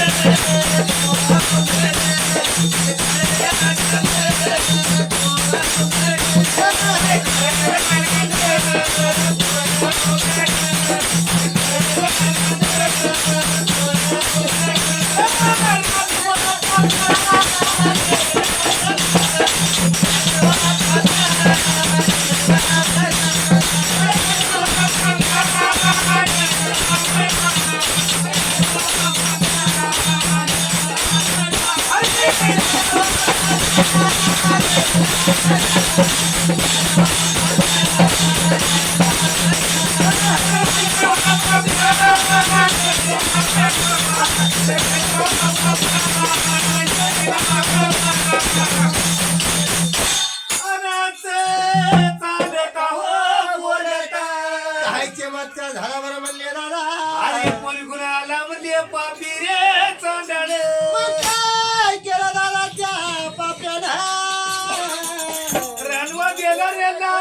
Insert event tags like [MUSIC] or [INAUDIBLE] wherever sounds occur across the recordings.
काय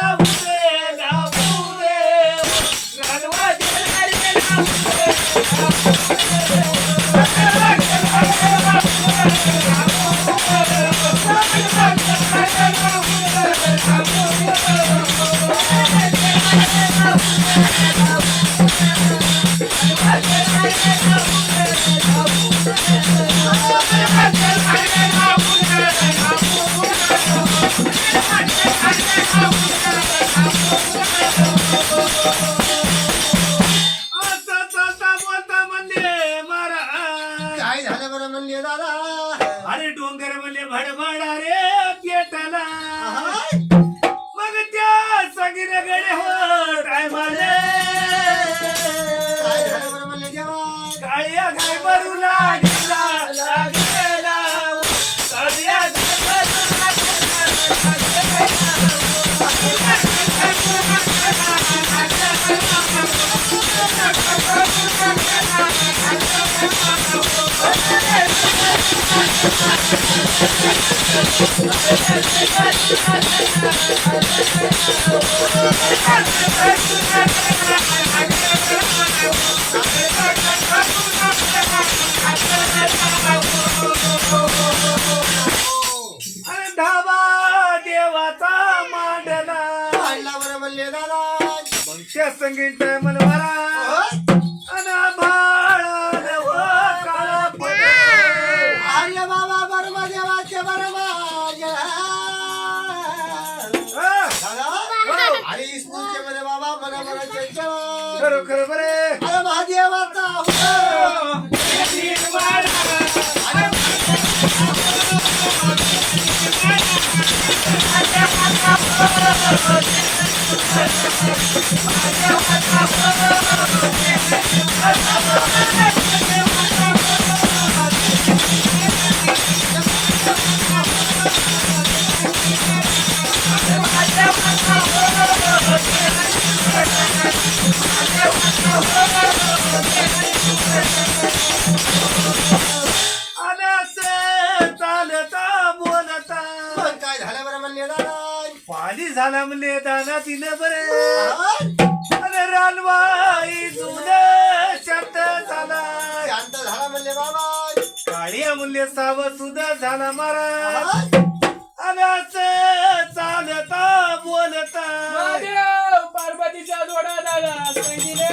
गेला धाबा देवाचा मांडला. काढला बरं म्हणले दादा. मग संगीत मनवारा खरं बरे. अरे महादेवाचा बोलता पण [LAUGHS] काय झालं बरं म्हणले दादा? पाणी झाला म्हणले दाना तिनं बरे. अरे रानवाई जुन शब्द झाला. शांत झाला म्हणले बाबा. काळी म्हणले साव सुद्धा झाला महाराज. आहाय. आणि असं चालता बोलता. महादेव पार्वतीच्या जोडा दादा संगीले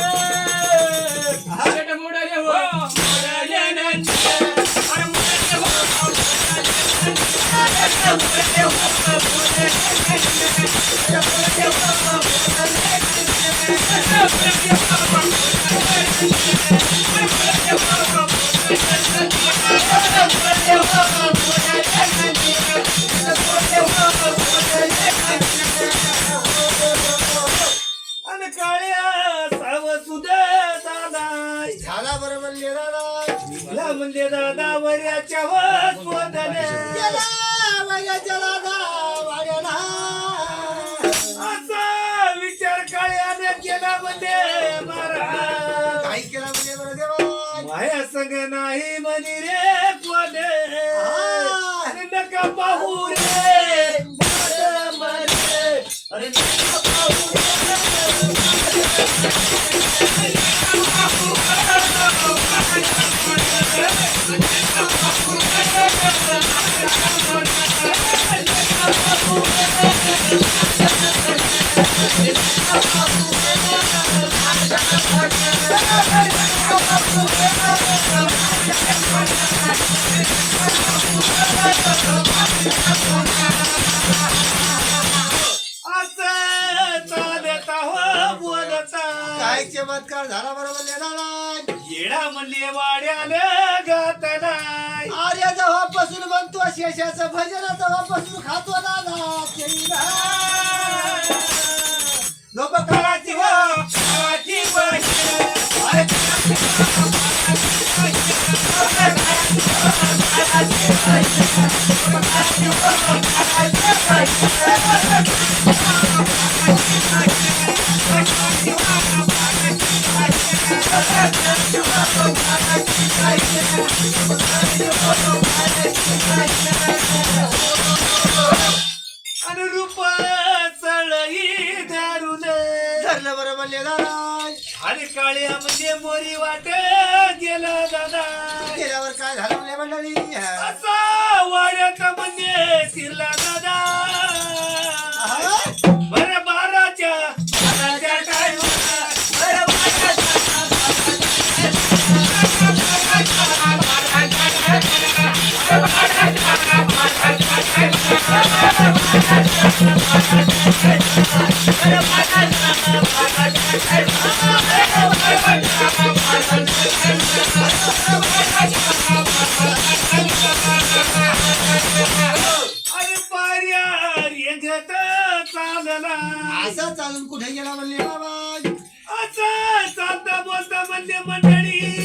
शेट मोडाले हो मोडाले नंतर. अरे मोडाले हो, मोडाले हो, आणि काळ्या साव सुद्धा झाला म्हणजे दादा वऱ्याच्या गेला वयाच्या लागा वाड्याला. असा विचार काळ्याने केला म्हणजे महाराज काय केलं म्हणजे बरं देवा माया संग नाही म्हणी रे कोणे नका पाहू रे मरे. अरे नका पाहू रे. चमत्कार झाला बरोबर लेला येडा म्हणले वाड्यानं गात नाही आर्य जेव्हापासून म्हणतो शेषाचं भजन तेव्हापासून खातो दादा लोक काळाची काळाची अनुरूप चळई धरून धरलं बरोबर लेला आणि काळ्या म्हणजे मोरी वाट गेला दादा गेल्यावर काय झालं म्हणले मंडळी? असं चालून कुठे गेला म्हणले बाबा असं चालता बोलता म्हणजे मंडळी.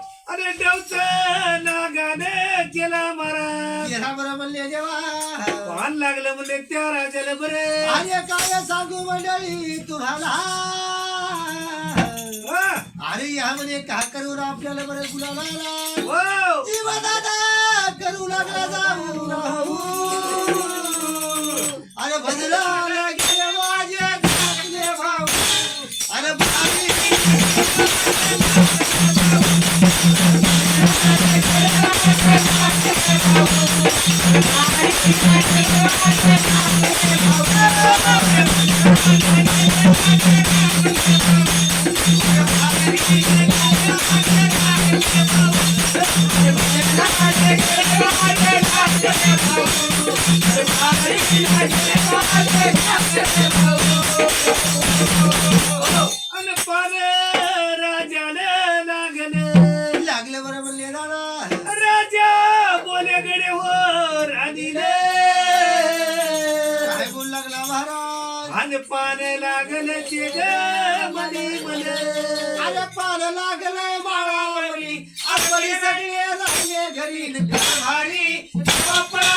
म्हणले अरे देवच नागाने केला महाराज गेला बरं म्हणले देवा. पान लागलं म्हणजे त्या राजाला बरे. अरे काय सांगू मंडळी तुम्हाला? हा, अरे या म्हणे का करून आपल्याला बरं गुलाला आला? हो. जीव दादा करू लागला जाऊ राहू अरे भजला गेले माझे भाऊ. अरे भावी आणि पान राजाला महाराज पान लागलं ते ग मनी म्हणे अरे पान लागलंय बाळावरी आपण सगळे लागले घरी भारी बापरा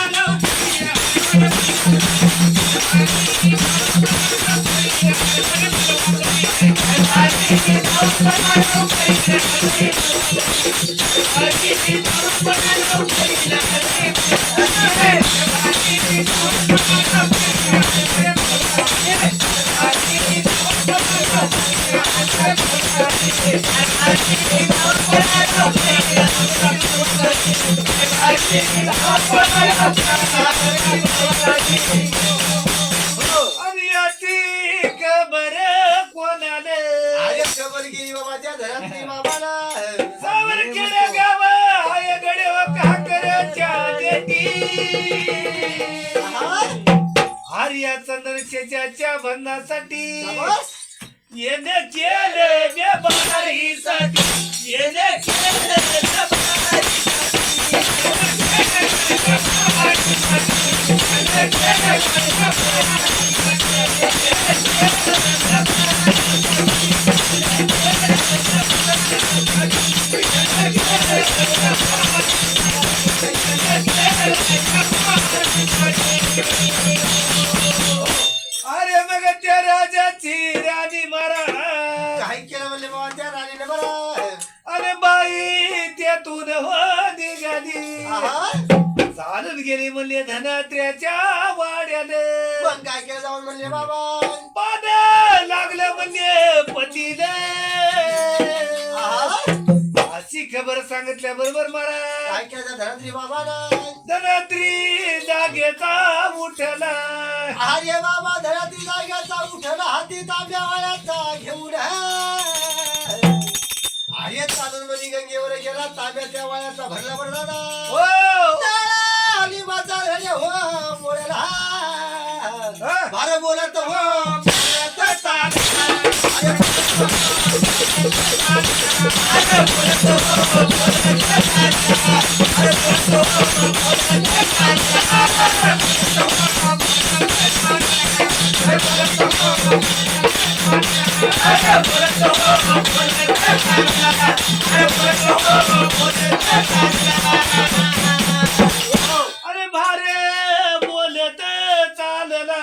Thank आणि खबर कोणाला खबर गेली बाबा त्या घरातली बाबाला सावर हाय गडे देती हरिया चंद्रशेच्या शाबास. येणे केलं म्या बारीसाठी. येणे केलं म्या अरे चालून गेली म्हणले धनात्र्याच्या वाड्याने. मग काय केलं जाऊन म्हणले बाबा? पाद लागलं म्हणले पतीने. अशी खबर सांगितल्या बरोबर महाराज काय केलं बाबाला धनात्री जागेचा उठला. अरे बाबा धरात्री जाग्याचा उठला. हाती तांब्या वाळ्याचा घेऊन. गंगेवर गेला तांब्या त्या वाळ्याचा भरला भरला ना हो आली माझा घरी हो बोलायला हा. बार बोलत हो बोलत चाल. अरे अरे भारे बोलत चालला.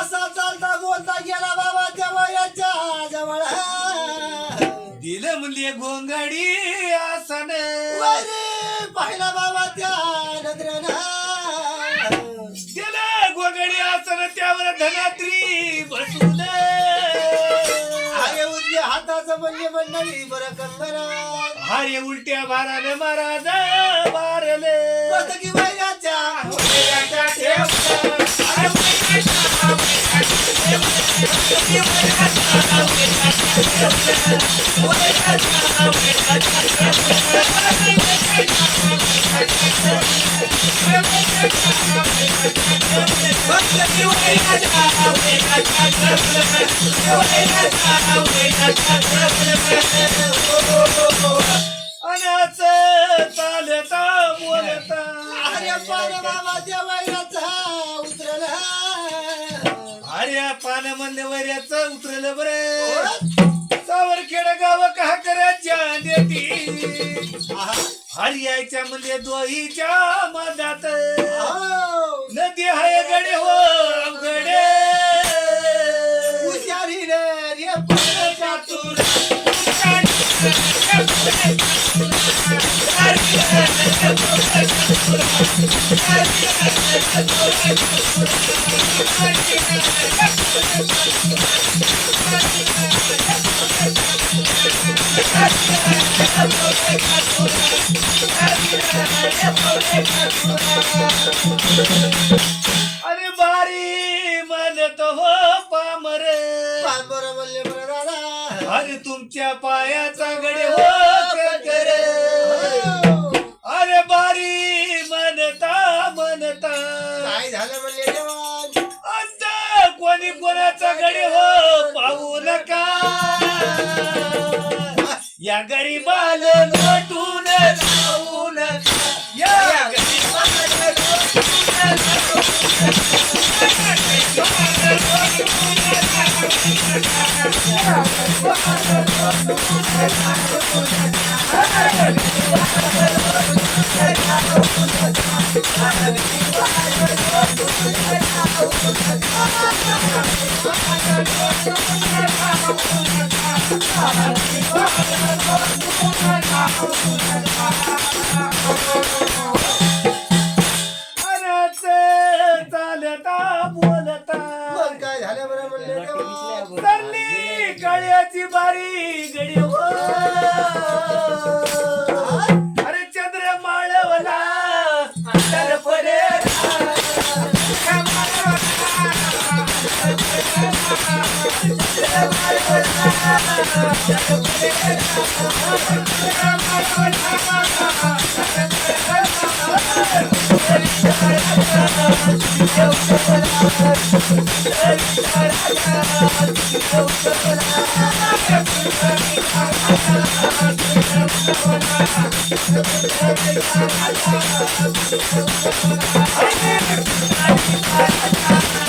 असा चालता बोलता गेला बाबा त्या वयाच्या जवळ. दिलं म्हणले गोंगाडी आसन. वरे पाहिला बाबा त्या नजरेनं. दिलं गोंगाडी आसन त्यावर धनात्री बसून अरे बरं हारे उलट्या भाराने महाराज मारले की वयाच्या अरे पान बाबा त्या म्हणले वऱ्याच उतरलं बरं. सावर खेड गाव का करायच्या देती हरियाच्या म्हणजे दोहीच्या मधात नदी हाय गडे हो गडे अरे बारी म्हणत हो पामरे बरं म्हणले बरं दादा. अरे तुमच्या पायाचा गडे हो कंकर. अरे बारी म्हणता म्हणता. काय झालं म्हणले आता कोणी कोणाचा गडे हो पाहू नका. या गरीबाल नटून जाऊ नका. या गरीबाला अनाच I'm